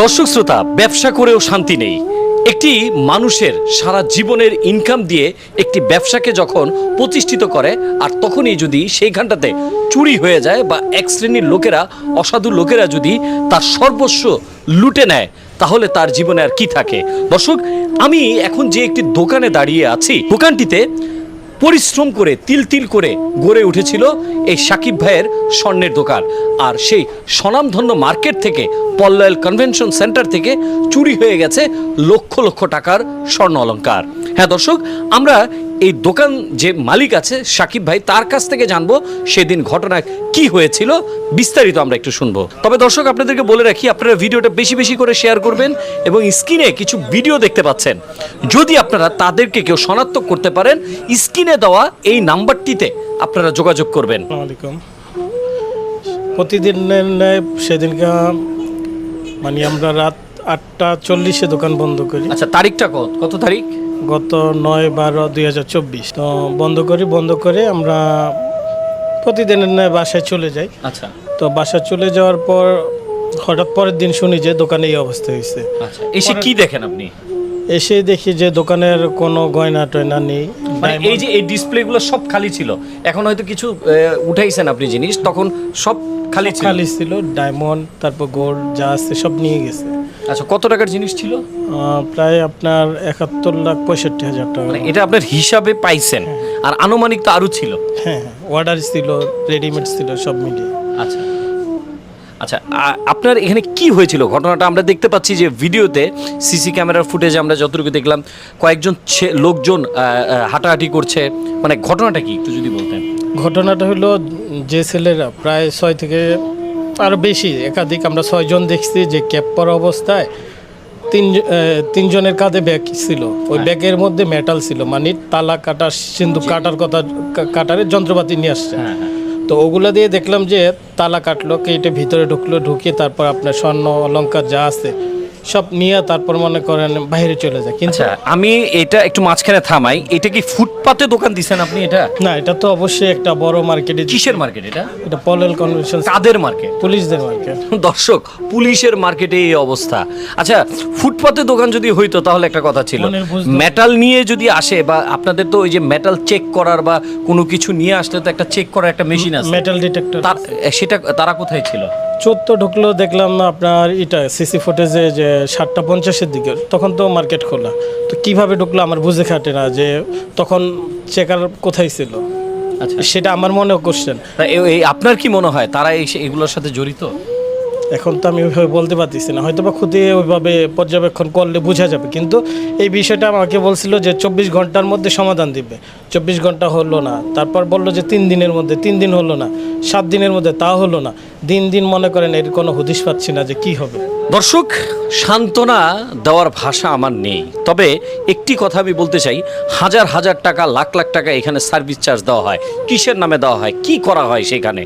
দর্শক শ্রোতা, ব্যবসা করেও শান্তি নেই। একটি মানুষের সারা জীবনের ইনকাম দিয়ে একটি ব্যবসাকে যখন প্রতিষ্ঠিত করে, আর তখনই যদি সেইখানটাতে চুরি হয়ে যায় বা এক শ্রেণির লোকেরা, অসাধু লোকেরা যদি তার সর্বস্ব লুটে নেয়, তাহলে তার জীবনে আর কি থাকে? দর্শক, আমি এখন যে একটি দোকানে দাঁড়িয়ে আছি, দোকানটিতে পরিশ্রম করে, তিল তিল করে গড়ে উঠেছিল এই সাকিব ভাইয়ের স্বর্ণের দোকান। আর সেই স্বনামধন্য মার্কেট থেকে, পল্লয়েল কনভেনশন সেন্টার থেকে চুরি হয়ে গেছে লক্ষ লক্ষ টাকার স্বর্ণ অলংকার। হ্যাঁ দর্শক আমরা এই দোকান যে মালিক আছে সাকিব ভাই তার কাছ থেকে জানব সেদিন ঘটনা কি হয়েছিল। বিস্তারিত আমরা একটু শুনব। তবে দর্শক আপনাদেরকে বলে রাখি আপনারা ভিডিওটা বেশি বেশি করে শেয়ার করবেন এবং স্ক্রিনে কিছু ভিডিও দেখতে পাচ্ছেন। যদি আপনারা তাদেরকে কেউ শনাক্ত করতে পারেন স্ক্রিনে দেওয়া এই নাম্বারটিতে আপনারা যোগাযোগ করবেন। ন্যায় সেদিনকে মানে আমরা রাত আটটা চল্লিশে দোকান বন্ধ করি। আচ্ছা তারিখটা কত? কত তারিখ? গত নয় বারো দুই তো বন্ধ করি বন্ধ করে আমরা প্রতিদিনের নয় বাসায় চলে যাই। আচ্ছা। তো বাসায় চলে যাওয়ার পর হঠাৎ পরের দিন শুনি যে দোকানে এই অবস্থা হয়েছে। আচ্ছা এসে কি দেখেন আপনি? এসে দেখি যে দোকানের কোনো গয়না টয়না নেই মানে এই যে এই ডিসপ্লেগুলো সব খালি ছিল এখন হয়তো কিছু উঠাইছেন আপনি জিনিস তখন সব খালি খালি ছিল ডায়মন্ড তারপর গোল্ড যা আছে সব নিয়ে গেছে। আচ্ছা কত টাকার জিনিস ছিল? প্রায় আপনার একাত্তর লাখ পঁয়ষট্টি হাজার টাকা। মানে এটা আপনার হিসাবে পাইছেন আর আনুমানিক তো আরও ছিল। হ্যাঁ অর্ডার ছিল রেডিমেড ছিল সব মিলিয়ে। আচ্ছা। আচ্ছা আপনার এখানে কি হয়েছিল? ঘটনাটা আমরা দেখতে পাচ্ছি যে ভিডিওতে সিসি ক্যামেরার ফুটেজ আমরা যতটুকু দেখলাম কয়েকজন লোকজন হাঁটাহাঁটি করছে। মানে ঘটনাটা কি একটু যদি বলতেন। ঘটনাটা হলো যে ছেলেরা প্রায় ছয় থেকে আরও বেশি। একাধিক আমরা ছয়জন দেখছি যে ক্যাপ পরা অবস্থায় তিন তিনজনের কাঁধে ব্যাগ ছিল। ওই ব্যাগের মধ্যে মেটাল ছিল মানে তালা কাটার সিন্ধু কাটার কথা কাটারে কাটারের যন্ত্রপাতি নিয়ে আসছে। তো ওগুলো দিয়ে দেখলাম যে তালা কাটলো কেটে ভিতরে ঢুকলো ঢুকে তারপর আপনার স্বর্ণ অলঙ্কার যা আছে সব নিয়ে তারপর মনে করেন বাইরে চলে যায়। কিন্তু আচ্ছা আমি এটা একটু মাঝখানে থামাই। এটা কি ফুটপাতে দোকান দিছেন আপনি এটা? না এটা তো অবশ্যই একটা বড় মার্কেটে কিসের মার্কেট এটা? এটা পলেল কনভেনশন কাদের মার্কেট পুলিশদের মার্কেট দর্শক পুলিশের মার্কেটে এই অবস্থা। আচ্ছা ফুটপাতে দোকান যদি হইতো তাহলে একটা কথা ছিল। মেটাল নিয়ে যদি আসে বা আপনাদের তো ওই যে মেটাল চেক করার বা কোনো কিছু নিয়ে আসলে তো একটা চেক করার একটা মেশিন আছে। মেটাল ডিটেক্টর সেটা তারা কোথায় ছিল? চোদ্দ ঢুকলো দেখলাম না আপনার এটা সিসি ফুটেজে যে সাতটা পঞ্চাশের দিকে তখন তো মার্কেট খোলা। তো কীভাবে ঢুকলো আমার বুঝে খাটে না যে তখন চেকার কোথায় ছিল? আচ্ছা। সেটা আমার মনে কোশ্চেন এই আপনার কি মনে হয়? তারা এই এগুলোর সাথে জড়িত? এখন তো আমি ওইভাবে বলতে পারতেছি না। হয়তো বা খুঁটিয়ে ওইভাবে পর্যবেক্ষণ করলে বোঝা যাবে, কিন্তু এই বিষয়টা আমাকে বলছিল যে চব্বিশ ঘণ্টার মধ্যে সমাধান দিবে। চব্বিশ ঘণ্টা হলো না, তারপর বলল যে তিন দিনের মধ্যে, তিন দিন হলো না, সাত দিনের মধ্যে, তা হলো না। দিন দিন মনে করেন এর কোনো হদিশ পাচ্ছি না যে কি হবে। দর্শক, সান্ত্বনা দেওয়ার ভাষা আমার নেই। তবে একটি কথা আমি বলতে চাই, হাজার হাজার টাকা, লাখ লাখ টাকা এখানে সার্ভিস চার্জ দেওয়া হয়, কিসের নামে দেওয়া হয়, কি করা হয় সেখানে?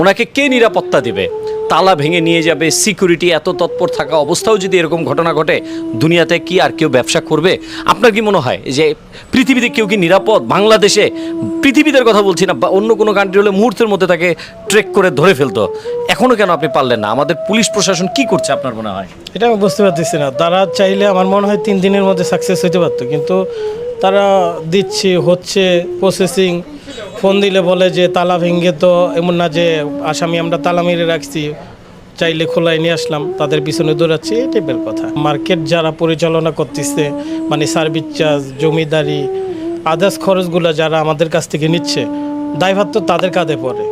ওনাকে কে নিরাপত্তা দিবে? তালা ভেঙে নিয়ে যাবে সিকিউরিটি এত তৎপর থাকা অবস্থাও যদি এরকম ঘটনা ঘটে, দুনিয়াতে কি আর কেউ ব্যবসা করবে? আপনার কি মনে হয় যে পৃথিবীতে কেউ কি নিরাপদ? বাংলাদেশে পৃথিবীদের কথা বলছি না, বা অন্য কোনো কান্ট্রি হলে মুহূর্তের মধ্যে তাকে ট্রেক করে ধরে ফেলতো। এখনও কেন আপনি পারলেন না? আমাদের পুলিশ প্রশাসন কি করছে আপনার মনে হয়? এটা আমি বুঝতে পারতেছি না। তারা চাইলে আমার মনে হয় তিন দিনের মধ্যে সাকসেস হতে পারতো, কিন্তু তারা দিচ্ছে, হচ্ছে প্রসেসিং ফোন দিলে বলে যে তালা ভেঙে তো, এমন না যে আসামি আমরা তালা মেরে রাখছি, চাইলে খোলায় নিয়ে আসলাম, তাদের পিছনে দৌড়াচ্ছি এই টাইপের কথা। মার্কেট যারা পরিচালনা করতেছে মানে সার্ভিস চার্জ জমিদারি আদার্স খরচগুলো যারা আমাদের কাছ থেকে নিচ্ছে, দায়ভার তো তাদের কাঁধে পড়ে।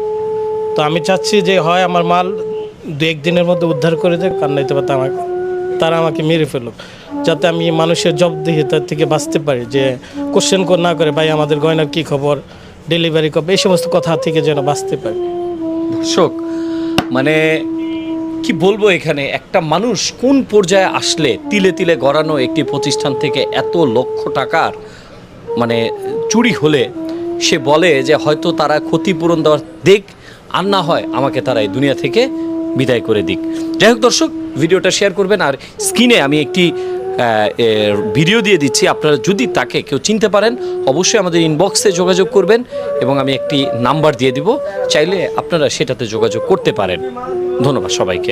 তো আমি চাচ্ছি যে হয় আমার মাল দু একদিনের মধ্যে উদ্ধার করে দেয় কার নাইতে পারতে আমাকে, তারা আমাকে মেরে ফেলুক। যাতে আমি মানুষের জব দিয়ে তার থেকে বাঁচতে পারি, যে কোশ্চেন না করে, ভাই, আমাদের গয়নার কী খবর? ডেলিভারি কবে এই সমস্ত কথা থেকে যেন বাঁচতে পারি। দর্শক মানে কি বলব এখানে, একটা মানুষ কোন পর্যায়ে আসলে তিলে তিলে গড়ানো একটি প্রতিষ্ঠান থেকে এত লক্ষ টাকার মানে চুরি হলে সে বলে যে হয়তো তারা ক্ষতিপূরণ দেওয়ার দিক আর না হয় আমাকে তারা এই দুনিয়া থেকে বিদায় করে দিক। যাই হোক দর্শক, ভিডিওটা শেয়ার করবেন আর স্ক্রিনে আমি একটি ভিডিও দিয়ে দিচ্ছি। আপনারা যদি তাকে কেউ চিনতে পারেন, অবশ্যই আমাদের ইনবক্সে যোগাযোগ করবেন এবং আমি একটি নাম্বার দিয়ে দিব। চাইলে আপনারা সেটাতে যোগাযোগ করতে পারেন। ধন্যবাদ সবাইকে।